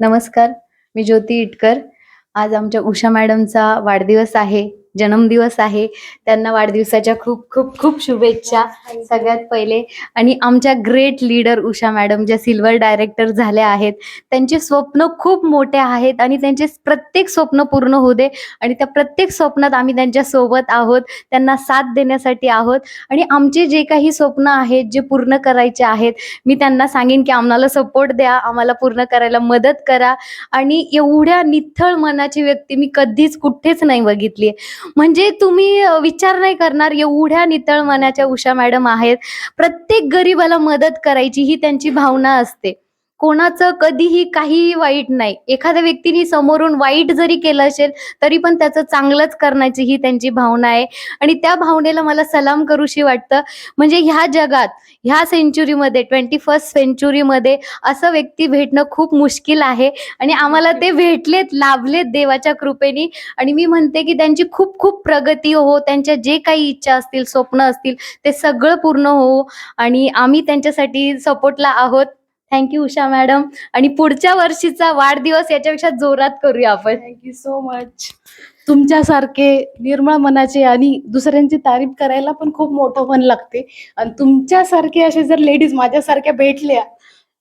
नमस्कार मी ज्योती इटकर. आज आमच्या उषा मॅडमचा वाढदिवस आहे. जन्मदिवस आहे. त्यांना वाढदिवसाच्या खूप खूप खूप शुभेच्छा सगळ्यात पहिले. आणि आमच्या ग्रेट लीडर उषा मॅडम ज्या सिल्वर डायरेक्टर झाल्या आहेत त्यांचे स्वप्न खूप मोठे आहेत आणि त्यांचे प्रत्येक स्वप्न पूर्ण होऊ दे. आणि त्या प्रत्येक स्वप्नात आम्ही त्यांच्यासोबत आहोत त्यांना साथ देण्यासाठी आहोत. आणि आमचे जे काही स्वप्न आहेत जे पूर्ण करायचे आहेत मी त्यांना सांगेन की आम्हाला सपोर्ट द्या आम्हाला पूर्ण करायला मदत करा. आणि एवढ्या निथळ मनाची व्यक्ती मी कधीच कुठेच नाही बघितली. म्हणजे तुम्ही विचार नाही करणार एवढ्या नितळ मनाच्या उषा मॅडम आहेत. प्रत्येक गरीबाला मदत करायची ही त्यांची भावना असते. कोणाचं कधीही काहीही वाईट नाही. एखाद्या व्यक्तीने समोरून वाईट जरी केलं असेल तरी पण त्याचं चांगलंच करण्याची ही त्यांची भावना आहे. आणि त्या भावनेला मला सलाम करूशी वाटतं. म्हणजे ह्या जगात ह्या सेंचुरीमध्ये ट्वेंटी फर्स्ट सेंचुरीमध्ये असं व्यक्ती भेटणं खूप मुश्किल आहे. आणि आम्हाला ते भेटलेत लाभलेत देवाच्या कृपेने. आणि मी म्हणते की त्यांची खूप खूप प्रगती हो त्यांच्या जे काही इच्छा असतील स्वप्न असतील ते सगळं पूर्ण हो. आणि आम्ही त्यांच्यासाठी सपोर्टला आहोत. थँक्यू उषा मॅडम आणि पुढच्या वर्षीचा वाढदिवस याच्यापेक्षा जोरात करूया आपण. थँक्यू सो मच तुमच्यासारखे निर्मळ मनाचे आणि दुसऱ्यांची तारीफ करायला पण खूप मोठं मन लागते. आणि तुमच्यासारखे असे जर लेडीज माझ्यासारख्या भेटल्या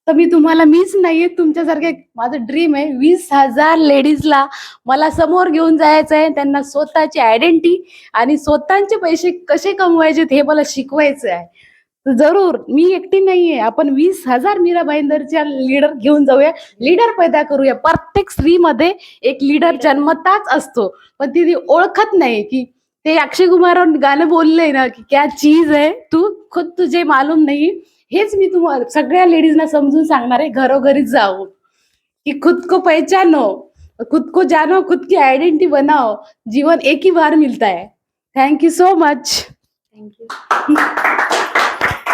तर मी तुम्हाला मीच नाहीये तुमच्यासारखे माझं ड्रीम आहे. वीस हजार लेडीजला मला समोर घेऊन जायचं आहे. त्यांना स्वतःची आयडेंटिटी आणि स्वतःचे पैसे कसे कमवायचे हे मला शिकवायचं आहे. जरूर मी एकटी नाहीये. आपण वीस हजार मीरा भाईंदरच्या लीडर घेऊन जाऊया. लीडर पैदा करूया. प्रत्येक स्त्रीमध्ये एक लीडर जन्मताच असतो. पण ती ओळखत नाही की ते अक्षय कुमार गाणं बोलले ना की क्या चीज आहे तू? खुद तुझे मालूम नाही. हेच मी तुम्हाला सगळ्या लेडीजना समजून सांगणार आहे घरोघरी जाऊन. कि खुद को पहचानो खुद को जानो खुद की आइडेंटिटी बनाओ. जीवन एक ही बार मिलता है. Thank you so much thank you